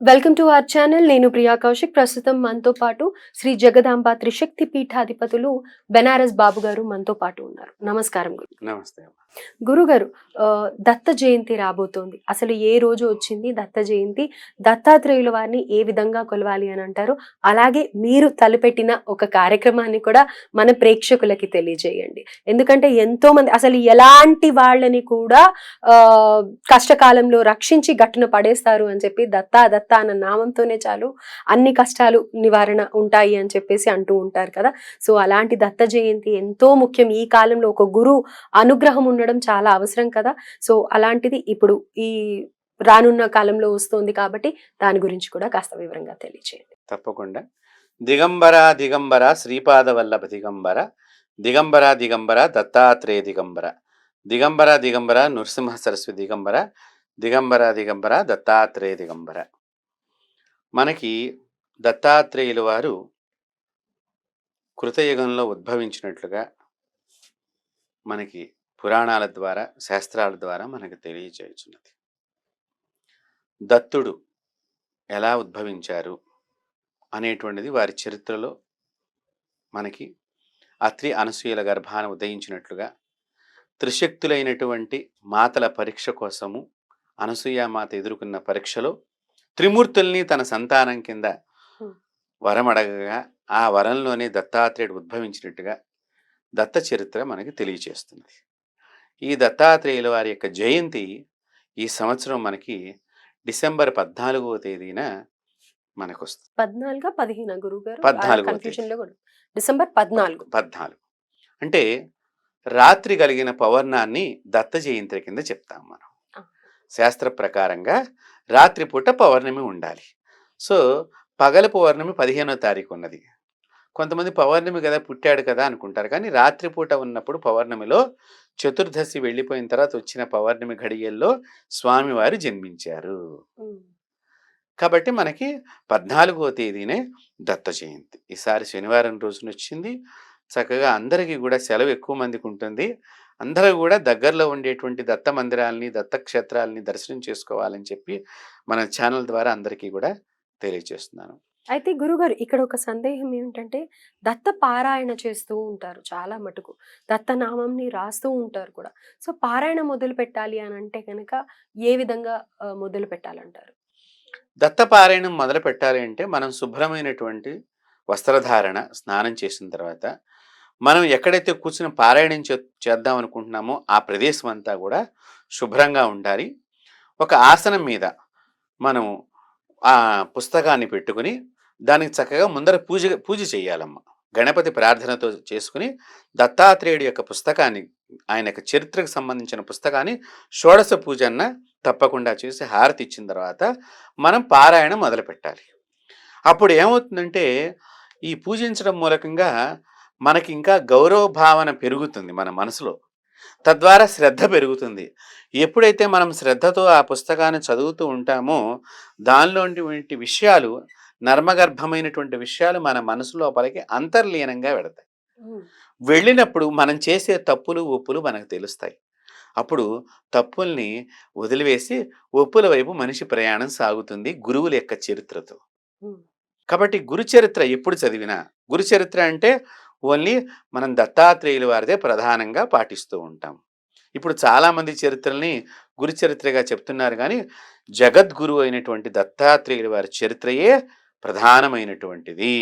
Welcome to our channel. నేను ప్రియా కౌశిక్. ప్రస్తుతం మనతో పాటు శ్రీ జగదాంబ త్రిశక్తి పీఠాధిపతులు బెనారస్ బాబు గారు మనతో పాటు ఉన్నారు. నమస్కారం గురు. నమస్తే. గురుగారు దత్త జయంతి రాబోతోంది. అసలు ఏ రోజు వచ్చింది దత్త జయంతి? దత్తాత్రేయుల వారిని ఏ విధంగా కొలవాలి అని అంటారు? అలాగే మీరు తలపెట్టిన ఒక కార్యక్రమాన్ని కూడా మన ప్రేక్షకులకి తెలియజేయండి. ఎందుకంటే ఎంతో మంది అసలు ఎలాంటి వాళ్ళని కూడా కష్టకాలంలో రక్షించి గట్టున పడేస్తారు అని చెప్పి దత్తా దత్తా అన్న నామంతోనే చాలు. అన్ని కష్టాలు నివారణ ఉంటాయి అని చెప్పేసి అంటూ ఉంటారు కదా. సో అలాంటి దత్త జయంతి ఎంతో ముఖ్యం. ఈ కాలంలో ఒక గురు అనుగ్రహం ఉండడం చాలా అవసరం కదా. సో అలాంటిది ఇప్పుడు ఈ రానున్న కాలంలో వస్తుంది కాబట్టి దాని గురించి కూడా కాస్త వివరంగా తెలియచేయండి. తప్పకుండా. దిగంబర దిగంబర శ్రీపాద వల్లభ దిగంబర దిగంబర దిగంబర దత్తాత్రేయ దిగంబర దిగంబర దిగంబర నృసింహ సరస్వతి దిగంబర దిగంబర దిగంబర దత్తాత్రేయ దిగంబర. మనకి దత్తాత్రేయుల వారు కృతయుగంలో ఉద్భవించినట్లుగా మనకి పురాణాల ద్వారా శాస్త్రాల ద్వారా మనకు తెలియచేయుచున్నది దత్తుడు ఎలా ఉద్భవించారు అనేటువంటిది వారి చరిత్రలో మనకి అత్రి అనసూయల గర్భాన ఉదయించినట్లుగా త్రిశక్తులైనటువంటి మాతల పరీక్ష కోసము అనసూయ మాత ఎదుర్కొన్న పరీక్షలో త్రిమూర్తుల్ని తన సంతానం కింద. వరం అడగగా ఆ వరంలోనే దత్తాత్రేయుడు ఉద్భవించినట్టుగా దత్త చరిత్ర మనకి తెలియచేస్తున్నది ఈ దత్తాత్రేయుల వారి యొక్క జయంతి ఈ సంవత్సరం మనకి డిసెంబర్ పద్నాలుగవ తేదీన మనకు వస్తుంది పద్నాలుగా? పదిహేను? పద్నాలుగో డిసెంబర్ పద్నాలుగు. పద్నాలుగు. అంటే రాత్రి కలిగిన పౌర్ణాన్ని దత్త జయంతి కింద చెప్తాం మనం. శాస్త్ర ప్రకారంగా రాత్రిపూట పౌర్ణమి ఉండాలి. సో పగల పౌర్ణమి పదిహేనో తారీఖు ఉన్నది. కొంతమంది పౌర్ణమి కదా పుట్టాడు కదా అనుకుంటారు. కానీ రాత్రిపూట ఉన్నప్పుడు పౌర్ణమిలో చతుర్దశి వెళ్ళిపోయిన తర్వాత వచ్చిన పౌర్ణమి ఘడియల్లో స్వామివారు జన్మించారు. కాబట్టి మనకి పద్నాలుగో తేదీనే దత్త జయంతి. ఈసారి శనివారం రోజున వచ్చింది. చక్కగా అందరికీ కూడా సెలవు ఎక్కువ మందికి ఉంటుంది. అందరూ కూడా దగ్గరలో ఉండేటువంటి దత్త మందిరాలని దత్త క్షేత్రాలని దర్శనం చేసుకోవాలని చెప్పి మన ఛానల్ ద్వారా అందరికీ కూడా తెలియజేస్తున్నాను. అయితే గురుగారు ఇక్కడ ఒక సందేహం ఏమిటంటే దత్త పారాయణ చేస్తూ ఉంటారు చాలా మటుకు. దత్త నామంని రాస్తూ ఉంటారు కూడా. సో పారాయణ మొదలు పెట్టాలి అని అంటే కనుక ఏ విధంగా మొదలు పెట్టాలంటారు? దత్త పారాయణం మొదలు పెట్టాలి అంటే మనం శుభ్రమైనటువంటి వస్త్రధారణ స్నానం చేసిన తర్వాత మనం ఎక్కడైతే కూర్చుని పారాయణం చే చేద్దాం అనుకుంటున్నామో ఆ ప్రదేశం అంతా కూడా శుభ్రంగా ఉండాలి. ఒక ఆసనం మీద మనం ఆ పుస్తకాన్ని పెట్టుకుని దానికి చక్కగా ముందర పూజ పూజ చేయాలమ్మ. గణపతి ప్రార్థనతో చేసుకుని దత్తాత్రేయుడి యొక్క పుస్తకాన్ని ఆయన యొక్క చరిత్రకు సంబంధించిన పుస్తకాన్ని షోడశ పూజన్న తప్పకుండా చేసి హారతి ఇచ్చిన తర్వాత మనం పారాయణ మొదలుపెట్టాలి. అప్పుడు ఏమవుతుందంటే ఈ పూజించడం మూలకంగా మనకి ఇంకా గౌరవ భావన పెరుగుతుంది మన మనసులో. తద్వారా శ్రద్ధ పెరుగుతుంది. ఎప్పుడైతే మనం శ్రద్ధతో ఆ పుస్తకాన్ని చదువుతూ ఉంటామో దానిలోటువంటి విషయాలు నర్మగర్భమైనటువంటి విషయాలు మన మనసు లోపలికి అంతర్లీనంగా వెడతాయి. వెళ్ళినప్పుడు మనం చేసే తప్పులు ఒప్పులు మనకు తెలుస్తాయి. అప్పుడు తప్పుల్ని వదిలివేసి ఒప్పుల వైపు మనిషి ప్రయాణం సాగుతుంది గురువుల యొక్క చరిత్రతో. కాబట్టి గురు చరిత్ర ఎప్పుడు చదివినా గురు చరిత్ర అంటే ఓన్లీ మనం దత్తాత్రేయుల వారిదే ప్రధానంగా పాటిస్తూ ఉంటాం. ఇప్పుడు చాలామంది చరిత్రల్ని గురు చరిత్రగా చెప్తున్నారు కానీ జగద్గురువు అయినటువంటి దత్తాత్రేయుల వారి చరిత్రయే ప్రధానమైనటువంటిది.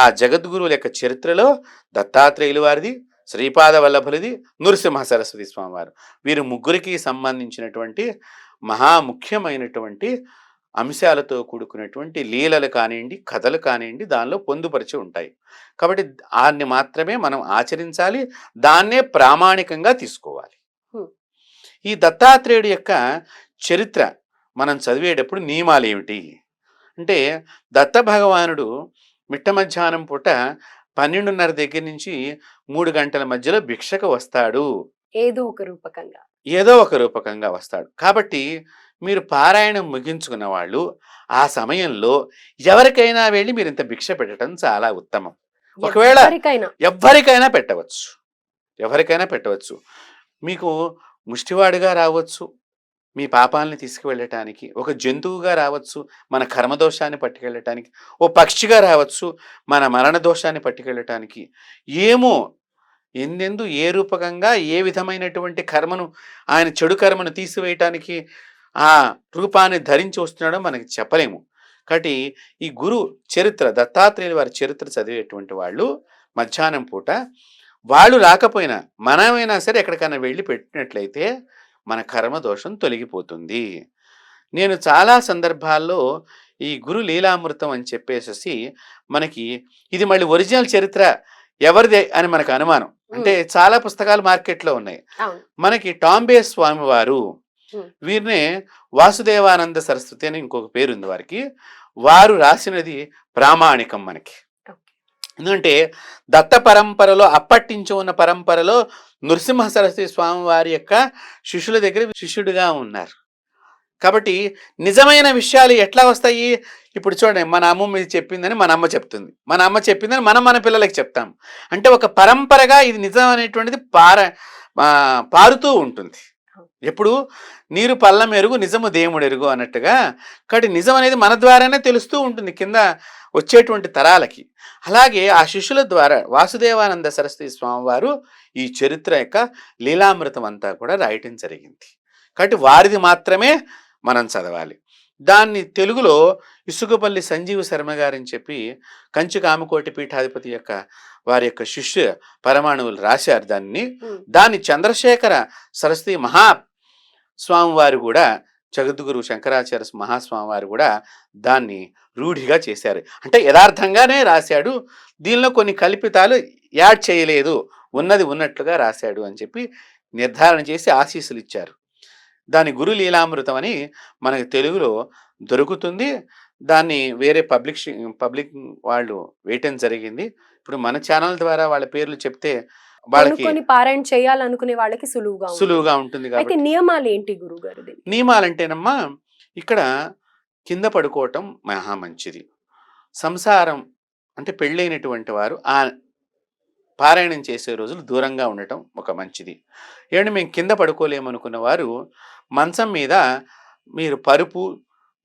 ఆ జగద్గురువుల యొక్క చరిత్రలో దత్తాత్రేయుల వారిది శ్రీపాద వల్లభులది నృసింహ సరస్వతి స్వామివారు. వీరు ముగ్గురికి సంబంధించినటువంటి మహా ముఖ్యమైనటువంటి అంశాలతో కూడుకున్నటువంటి లీలలు కానివ్వండి కథలు కానివ్వండి దానిలో పొందుపరిచి ఉంటాయి. కాబట్టి దాన్ని మాత్రమే మనం ఆచరించాలి దాన్నే ప్రామాణికంగా తీసుకోవాలి. ఈ దత్తాత్రేయుడి యొక్క చరిత్ర మనం చదివేటప్పుడు నియమాలు ఏమిటి అంటే దత్త భగవానుడు మిట్ట మధ్యాహ్నం పూట పన్నెండున్నర దగ్గర నుంచి మూడు గంటల మధ్యలో భిక్షకు వస్తాడు. ఏదో ఒక రూపకంగా. ఏదో ఒక రూపకంగా వస్తాడు. కాబట్టి మీరు పారాయణం ముగించుకున్న వాళ్ళు ఆ సమయంలో ఎవరికైనా వెళ్ళి మీరు ఇంత భిక్ష పెట్టడం చాలా ఉత్తమం. ఒకవేళ- ఎవరికైనా. పెట్టవచ్చు. ఎవరికైనా పెట్టవచ్చు. మీకు ముష్టివాడిగా రావచ్చు. మీ పాపాలని తీసుకువెళ్ళటానికి ఒక జంతువుగా రావచ్చు మన కర్మదోషాన్ని పట్టుకెళ్ళటానికి ఓ పక్షిగా రావచ్చు మన మరణ దోషాన్ని పట్టుకెళ్ళటానికి ఏమో ఎందెందు ఏ రూపకంగా ఏ విధమైనటువంటి కర్మను ఆయన చెడు కర్మను తీసివేయటానికి ఆ రూపాన్ని ధరించి వస్తున్నాడో మనకి చెప్పలేము. కాబట్టి ఈ గురు చరిత్ర దత్తాత్రేయుల వారి చరిత్ర చదివేటువంటి వాళ్ళు మధ్యాహ్నం పూట వాళ్ళు రాకపోయినా మనమైనా సరే ఎక్కడికైనా వెళ్ళి పెట్టినట్లయితే మన కర్మ దోషం తొలగిపోతుంది. నేను చాలా సందర్భాల్లో ఈ గురు లీలామృతం అని చెప్పేసి మనకి ఇది మళ్ళీ ఒరిజినల్ చరిత్ర ఎవరిదే అని మనకు అనుమానం. అంటే చాలా పుస్తకాలు మార్కెట్లో ఉన్నాయి. మనకి టాంబే స్వామి వారు. వీరినే వాసుదేవానంద సరస్వతి అని ఇంకొక పేరు ఉంది వారికి. వారు రాసినది ప్రామాణికం మనకి. ఎందుకంటే దత్త పరంపరలో అప్పటి నుంచి ఉన్న పరంపరలో నృసింహ సరస్వతి స్వామి వారి యొక్క శిష్యుల దగ్గర శిష్యుడిగా ఉన్నారు. కాబట్టి నిజమైన విషయాలు ఎట్లా వస్తాయి? ఇప్పుడు చూడండి మన అమ్మ ఇది చెప్పిందని మన అమ్మ చెప్తుంది. మన అమ్మ చెప్పిందని మనం మన పిల్లలకి చెప్తాం. అంటే ఒక పరంపరగా ఇది నిజం అనేటువంటిది పార పారుతూ ఉంటుంది. ఎప్పుడు? నీరు పల్లం ఎరుగు నిజము దేవుడు ఎరుగు అన్నట్టుగా. కాబట్టి నిజం అనేది మన ద్వారానే తెలుస్తూ ఉంటుంది కింద వచ్చేటువంటి తరాలకి. అలాగే ఆ శిష్యుల ద్వారా వాసుదేవానంద సరస్వతి స్వామివారు ఈ చరిత్ర యొక్క లీలామృతం అంతా కూడా రాయటం జరిగింది. కాబట్టి వారిది మాత్రమే మనం చదవాలి. దాన్ని తెలుగులో ఇసుకపల్లి సంజీవ శర్మ గారని చెప్పి కంచి కామకోటి పీఠాధిపతి యొక్క వారి యొక్క శిష్య పరమాణువులు రాశారు దాన్ని. దాన్ని చంద్రశేఖర సరస్వతి మహా స్వామివారు కూడా జగద్గురు శంకరాచార్య మహాస్వామి వారు కూడా దాన్ని రూఢిగా చేశారు. అంటే యథార్థంగానే రాశాడు. దీనిలో కొన్ని కల్పితాలు యాడ్ చేయలేదు. ఉన్నది ఉన్నట్లుగా రాశాడు అని చెప్పి నిర్ధారణ చేసి ఆశీస్సులు ఇచ్చారు. దాని గురు లీలామృతం అని మనకు తెలుగులో దొరుకుతుంది. దాన్ని వేరే పబ్లిక్ పబ్లిక్ వాళ్ళు వేయటం జరిగింది. ఇప్పుడు మన ఛానల్ ద్వారా వాళ్ళ పేర్లు చెప్తే కొనుక్కొని పారాయణ చేయాలనుకునే వాళ్ళకి సులువుగా. సులువుగా ఉంటుంది అయితే నియమాలు ఏంటి గురువు గారు దీనికి? నియమాలంటేనమ్మా ఇక్కడ కింద పడుకోవటం మహా మంచిది. సంసారం అంటే పెళ్ళైనటువంటి వారు ఆ పారాయణం చేసే రోజులు దూరంగా ఉండటం ఒక మంచిది. ఏమంటే మేము కింద పడుకోలేమనుకున్న వారు మంచం మీద మీరు పరుపు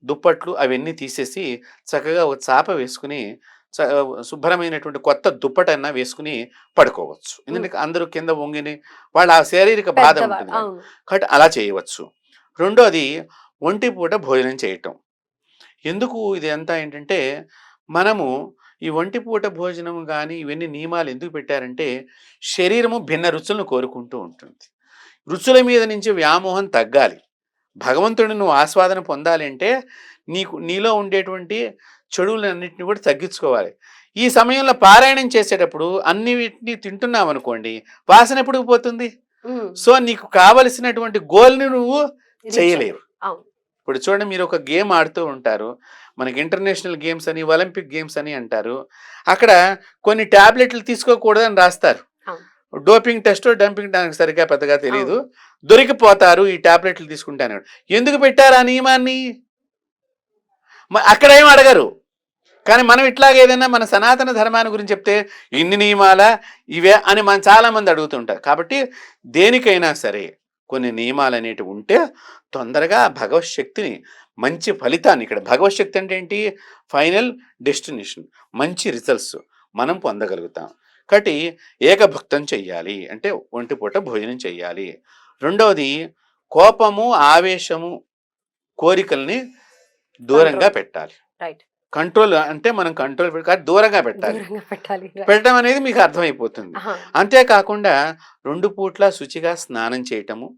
దుప్పట్లు అవన్నీ తీసేసి చక్కగా ఒక చాప వేసుకుని శుభ్రమైనటువంటి కొత్త దుప్పటన్నా వేసుకుని పడుకోవచ్చు. ఎందుకంటే అందరూ కింద వంగిని వాళ్ళ ఆ శారీరక బాధ ఉంటుంది కాబట్టి అలా చేయవచ్చు. రెండోది ఒంటి పూట భోజనం చేయటం. ఎందుకు ఇది అంతా ఏంటంటే మనము ఈ ఒంటి పూట భోజనం కానీ ఇవన్నీ నియమాలు ఎందుకు పెట్టారంటే శరీరము భిన్న రుచులను కోరుకుంటూ ఉంటుంది. రుచుల మీద నుంచి వ్యామోహం తగ్గాలి. భగవంతుడిని నువ్వు ఆస్వాదన పొందాలి అంటే నీకు నీలో ఉండేటువంటి చెడులన్నింటినీ కూడా తగ్గించుకోవాలి. ఈ సమయంలో పారాయణం చేసేటప్పుడు అన్ని వీటిని తింటున్నావు అనుకోండి వాసన ఎప్పుడు పోతుంది. సో నీకు కావలసినటువంటి గోల్ని నువ్వు చేయలేవు. ఇప్పుడు చూడండి మీరు ఒక గేమ్ ఆడుతూ ఉంటారు. మనకి ఇంటర్నేషనల్ గేమ్స్ అని ఒలింపిక్ గేమ్స్ అని అంటారు. అక్కడ కొన్ని టాబ్లెట్లు తీసుకోకూడదని రాస్తారు. డోపింగ్ టెస్ట్ డంపింగ్ నాకు సరిగ్గా పెద్దగా తెలియదు దొరికిపోతారు ఈ టాబ్లెట్లు తీసుకుంటాను ఎందుకు పెట్టారు ఆ నియమాన్ని? అక్కడ ఏం అడగరు. కానీ మనం ఇట్లాగే ఏదైనా మన సనాతన ధర్మాన్ని గురించి చెప్తే ఇన్ని నియమాల? ఇవే అని మనం చాలా మంది అడుగుతుంటారు. కాబట్టి దేనికైనా సరే కొన్ని నియమాలు అనేటివి ఉంటే తొందరగా భగవత్ శక్తిని మంచి ఫలితాన్ని ఇక్కడ భగవత్ శక్తి అంటే ఏంటి? ఫైనల్ డెస్టినేషన్ మంచి రిజల్ట్స్ మనం పొందగలుగుతాం. కాబట్టి ఏకభక్తం చెయ్యాలి. అంటే ఒంటి పూట భోజనం చెయ్యాలి. రెండవది కోపము ఆవేశము కోరికల్ని దూరంగా పెట్టాలి. కంట్రోల్ అంటే మనం కంట్రోల్ కాదు దూరంగా పెట్టాలి. పెట్టడం అనేది మీకు అర్థమైపోతుంది. అంతేకాకుండా రెండు పూట్ల శుచిగా స్నానం చేయటము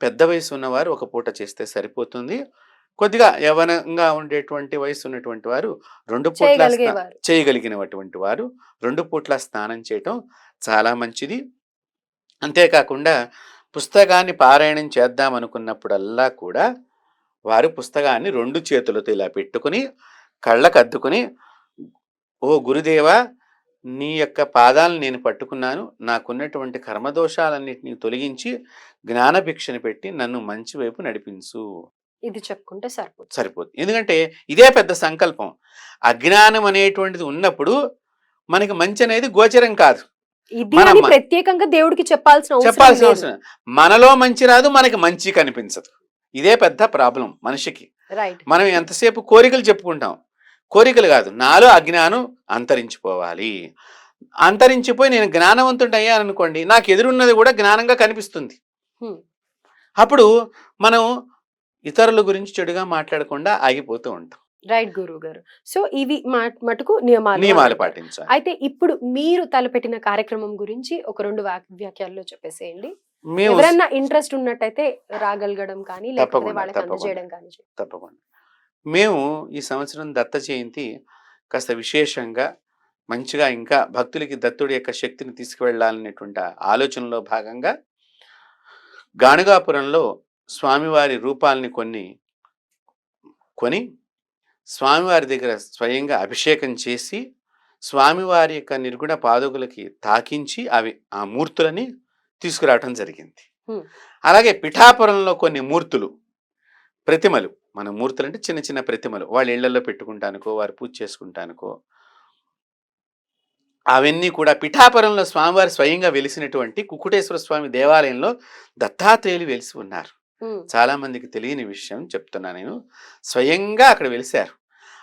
పెద్ద వయసు ఉన్నవారు ఒక పూట చేస్తే సరిపోతుంది. కొద్దిగా యవనంగా ఉండేటువంటి వయసు ఉన్నటువంటి వారు రెండు పూట్ల చేయగలిగినటువంటి వారు రెండు పూట్ల స్నానం చేయటం చాలా మంచిది. అంతేకాకుండా పుస్తకాన్ని పారాయణం చేద్దాం అనుకున్నప్పుడల్లా కూడా వారు పుస్తకాన్ని రెండు చేతులతో ఇలా పెట్టుకుని కళ్ళకు అద్దుకుని ఓ గురుదేవా నీ యొక్క పాదాలను నేను పట్టుకున్నాను. నాకున్నటువంటి కర్మదోషాలన్నింటినీ తొలగించి జ్ఞానభిక్షని పెట్టి నన్ను మంచి వైపు నడిపించు. ఇది చెప్పుకుంటే సరిపోతుంది. సరిపోతుంది. ఎందుకంటే ఇదే పెద్ద సంకల్పం. అజ్ఞానం అనేటువంటిది ఉన్నప్పుడు మనకి మంచి అనేది గోచరం కాదు. ఇది ప్రత్యేకంగా దేవుడికి చెప్పాల్సిన చెప్పాల్సిన. అవసరం. మనలో మంచి రాదు మనకి మంచి కనిపించదు. ఇదే పెద్ద ప్రాబ్లం మనిషికి. రైట్ మనం ఎంతసేపు కోరికలు చెప్పుకుంటాం. కోరికలు కాదు నాలో అజ్ఞానం అంతరించిపోవాలి. అంతరించిపోయి నేను జ్ఞానవంతుడు అయ్యాను అనుకోండి నాకు ఎదురున్నది కూడా జ్ఞానంగా కనిపిస్తుంది. అప్పుడు మనం ఇతరుల గురించి చెడుగా మాట్లాడకుండా ఆగిపోతూ ఉంటాం రైట్ గురువు గారు సో ఇవి మటుకు నియమాలు నియమాలు. పాటించాలి అయితే ఇప్పుడు మీరు తలపెట్టిన కార్యక్రమం గురించి ఒక రెండు వ్యాఖ్యల్లో చెప్పేసేయండి ఎవరన్నా ఇంట్రెస్ట్ ఉన్నట్టయితే రాగలగడం కానీ లేకపోతే వాళ్ళకి. అందజేయడం కానీ. తప్పకుండా మేము ఈ సంవత్సరం దత్త జయంతి కాస్త విశేషంగా మంచిగా ఇంకా భక్తులకి దత్తుడి యొక్క శక్తిని తీసుకువెళ్ళాలనేటువంటి ఆలోచనలో భాగంగా గాణగాపురంలో స్వామివారి రూపాలని కొన్ని కొని స్వామివారి దగ్గర స్వయంగా అభిషేకం చేసి స్వామివారి యొక్క నిర్గుణ పాదుకులకి తాకించి అవి ఆ మూర్తులని తీసుకురావటం జరిగింది. అలాగే పిఠాపురంలో కొన్ని మూర్తులు ప్రతిమలు మన మూర్తులు అంటే చిన్న చిన్న ప్రతిమలు వాళ్ళ ఇళ్ళలో పెట్టుకుంటానుకో వారు పూజ చేసుకుంటానుకో అవన్నీ కూడా పిఠాపురంలో స్వామివారి స్వయంగా వెలిసినటువంటి కుక్కుటేశ్వర స్వామి దేవాలయంలో దత్తాత్రేయులు వెలిసి ఉన్నారు చాలా మందికి తెలియని విషయం చెప్తున్నా నేను. స్వయంగా అక్కడ వెలిశారు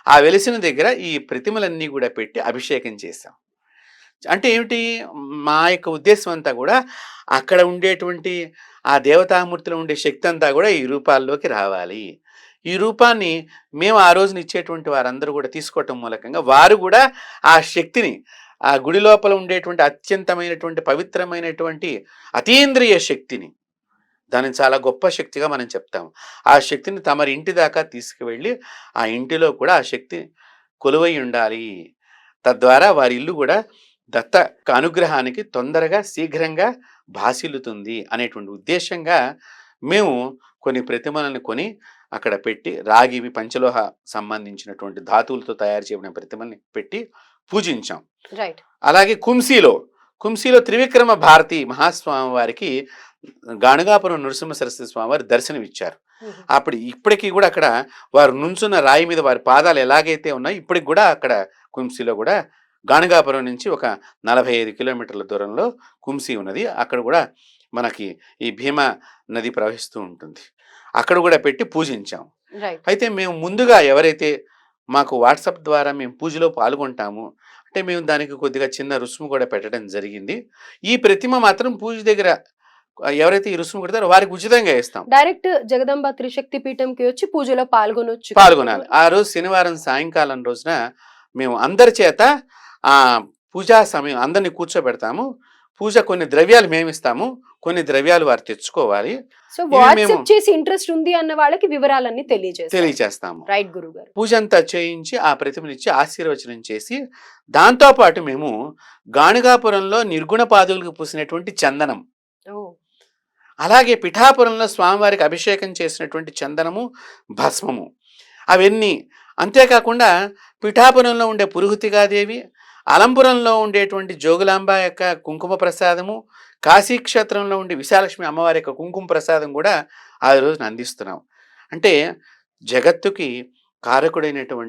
ఆ వెలిసిన దగ్గర ఈ ప్రతిమలన్నీ కూడా పెట్టి అభిషేకం చేశాం. అంటే ఏమిటి? మా యొక్క ఉద్దేశం అంతా కూడా అక్కడ ఉండేటువంటి ఆ దేవతామూర్తిలో ఉండే శక్తి అంతా కూడా ఈ రూపాల్లోకి రావాలి. ఈ రూపాన్ని మేము ఆ రోజున ఇచ్చేటువంటి వారందరూ కూడా తీసుకోవటం మూలకంగా వారు కూడా ఆ శక్తిని ఆ గుడి లోపల ఉండేటువంటి అత్యంతమైనటువంటి పవిత్రమైనటువంటి అతీంద్రియ శక్తిని దాన్ని చాలా గొప్ప శక్తిగా మనం చెప్తాం ఆ శక్తిని తమరి ఇంటి దాకా తీసుకువెళ్ళి ఆ ఇంటిలో కూడా ఆ శక్తి కొలువై ఉండాలి. తద్వారా వారి ఇల్లు కూడా దత్త అనుగ్రహానికి తొందరగా శీఘ్రంగా భాసిల్లుతుంది అనేటువంటి ఉద్దేశంగా మేము కొన్ని ప్రతిమలను కొని అక్కడ పెట్టి రాగివి పంచలోహ సంబంధించినటువంటి ధాతువులతో తయారు చేయబడిన ప్రతిమల్ని పెట్టి పూజించాం. రైట్. అలాగే కుంసీలో కుంసీలో త్రివిక్రమ భారతి మహాస్వామి వారికి గాణగాపురం నృసింహ సరస్వతి స్వామి వారి దర్శనం ఇచ్చారు ఉమ్, అప్పుడు ఇప్పటికీ కూడా అక్కడ వారు నుంచున్న రాయి మీద వారి పాదాలు ఎలాగైతే ఉన్నాయో ఇప్పటికి కూడా అక్కడ కుంసీలో కూడా గాణగాపురం నుంచి ఒక నలభై ఐదు కిలోమీటర్ల దూరంలో కుంసీ ఉన్నది. అక్కడ కూడా మనకి ఈ భీమా నది ప్రవహిస్తూ ఉంటుంది. అక్కడ కూడా పెట్టి పూజించాం. అయితే మేము ముందుగా ఎవరైతే మాకు వాట్సాప్ ద్వారా మేము పూజలో పాల్గొంటాము అంటే మేము దానికి కొద్దిగా చిన్న రుసుము కూడా పెట్టడం జరిగింది. ఈ ప్రతిమ మాత్రం పూజ దగ్గర ఎవరైతే ఈ రుసుము కొడతారో వారికి ఉచితంగా ఇస్తాం డైరెక్ట్ జగదంబ త్రిశక్తి పీఠంకి వచ్చి పూజలో పాల్గొనొచ్చు. పాల్గొనాలి. ఆ రోజు శనివారం సాయంకాలం రోజున మేము అందరి చేత ఆ పూజా సమయం అందరిని కూర్చోబెడతాము. పూజ కొన్ని ద్రవ్యాలు మేము ఇస్తాము కొన్ని ద్రవ్యాలు వారు తెచ్చుకోవాలి. సో వాట్సాప్ చేసి ఇంట్రెస్ట్ ఉంది అన్న వాళ్ళకి వివరాలన్నీ తెలియజేస్తారు తెలియచేస్తాము రైట్ గురువు గారు. పూజ అంతా చేయించి ఆ ప్రతిమనిచ్చి ఆశీర్వచనం చేసి దాంతోపాటు మేము గాణగాపురంలో నిర్గుణ పాదులకు పూసినటువంటి చందనం. అలాగే పిఠాపురంలో స్వామివారికి అభిషేకం చేసినటువంటి చందనము భస్మము. అవన్నీ అంతేకాకుండా పిఠాపురంలో ఉండే పురుహుతిగాదేవి అలంపురంలో ఉండేటువంటి జోగులాంబ యొక్క కుంకుమ ప్రసాదము కాశీక్షేత్రంలో ఉండే విశాలక్ష్మి అమ్మవారి యొక్క కుంకుమ ప్రసాదం కూడా ఆ రోజున అందిస్తున్నాం అంటే జగత్తుకి కారకుడైనటువంటి